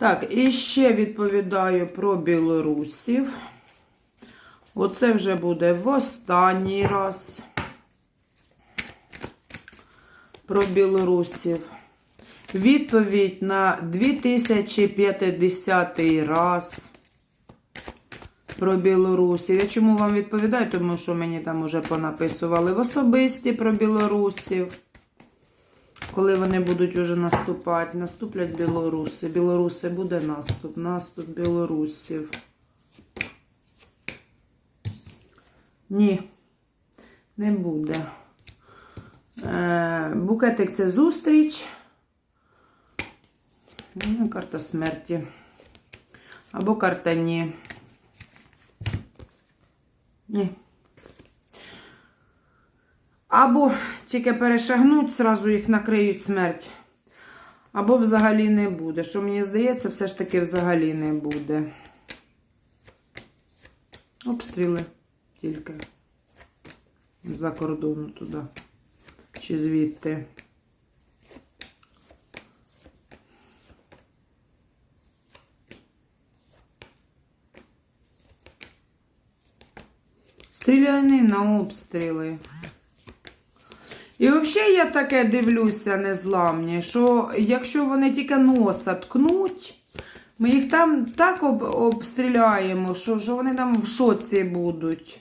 Так, і ще відповідаю про білорусів. Оце вже буде в останній раз. Про білорусів. Відповідь на 2050 раз про білорусів. Я чому вам відповідаю? Тому що мені там уже понаписували в особисті про білорусів. Коли вони будуть уже наступати, наступлять білоруси. Білоруси буде наступ, наступ білорусів. Ні, не буде. Е, букетик це зустріч. Ну, карта смерті. Або карта ні. Ні. Або тільки перешагнуть, зразу їх накриють смерть. Або взагалі не буде. Що мені здається, все ж таки взагалі не буде. Обстріли тільки за кордону туди. Чи звідти. Стріляни на обстріли. І взагалі я таке дивлюся незламні, що якщо вони тільки носа ткнуть, ми їх там так об, обстріляємо, що, що вони там в шоці будуть.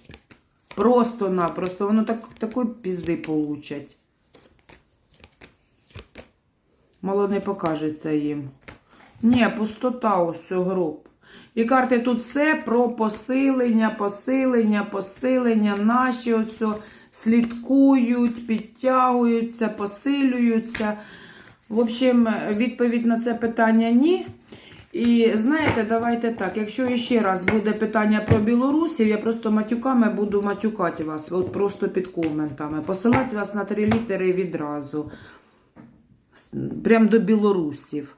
Просто-напросто, воно так, такої пізди получать. Мало не покажеться їм. Ні, пустота ось гроб. І карти тут все про посилення, посилення, посилення. Наші ось слідкують, підтягуються, посилюються. В общем, відповідь на це питання ні. І знаєте, давайте так. Якщо ще раз буде питання про білорусів, я просто матюками буду матюкати вас, от просто під коментами. Посилати вас на три літери відразу. Прям до білорусів.